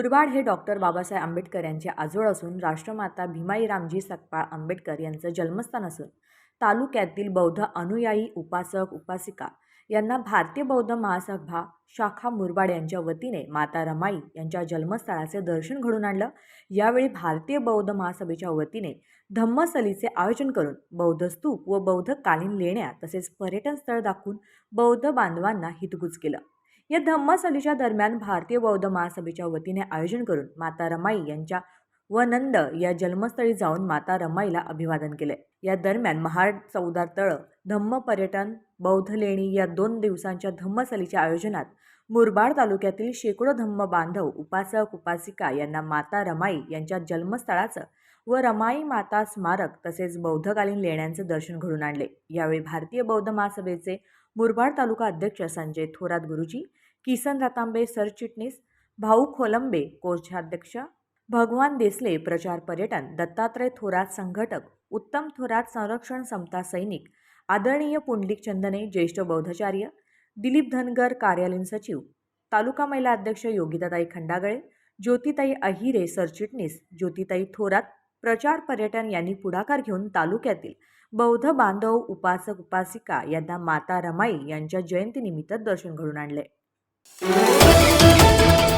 मुरबाड हे डॉक्टर बाबासाहेब आंबेडकर यांचे आजोळ असून राष्ट्रमाता भीमाई रामजी सकपाळ आंबेडकर यांचं जन्मस्थान असून तालुक्यातील बौद्ध अनुयायी उपासक उपासिका यांना भारतीय बौद्ध महासभा शाखा मुरबाड यांच्या वतीने माता रमाई यांच्या जन्मस्थळाचे दर्शन घडून आणलं. यावेळी भारतीय बौद्ध महासभेच्या वतीने धम्मसलीचे आयोजन करून बौद्ध स्तूप व बौद्ध कालीन लेण्या तसेच पर्यटन स्थळ दाखवून बौद्ध बांधवांना हितगुज केलं. या धम्मसलीच्या दरम्यान भारतीय बौद्ध महासभेच्या वतीने आयोजन करून माता रमाई यांच्या व नंद या जन्मस्थळी जाऊन माता रमाईला अभिवादन केले. या दरम्यान महाड चौदार तळ धम्म पर्यटन बौद्ध लेणी या दोन दिवसांच्या धम्मसलीच्या आयोजनात मुरबाड तालुक्यातील शेकडो धम्म बांधव उपासक उपासिका यांना माता रमाई यांच्या जन्मस्थळाचं व रमाई माता स्मारक तसेच बौद्धकालीन लेण्यांचं दर्शन घडून आणले. यावेळी भारतीय बौद्ध महासभेचे मुरबाड तालुका अध्यक्ष संजय थोरात गुरुजी किसन रतांबे सरचिटणीस भाऊ खोलंबे कोषाध्यक्ष भगवान देसले प्रचार पर्यटन दत्तात्रय थोरात संघटक उत्तम थोरात संरक्षण समता सैनिक आदरणीय पुंडलिक चंदने ज्येष्ठ बौद्धाचार्य दिलीप धनगर कार्यालयीन सचिव तालुका महिला अध्यक्ष योगिताताई खंडागळे ज्योतिताई अहिरे सरचिटणीस ज्योतिताई थोरात प्रचार पर्यटन यांनी पुढाकार घेऊन तालुक्यातील बौद्ध बांधव उपासक उपासिका यांना माता रमाई यांच्या जयंतीनिमित्त दर्शन घडून आणले. Música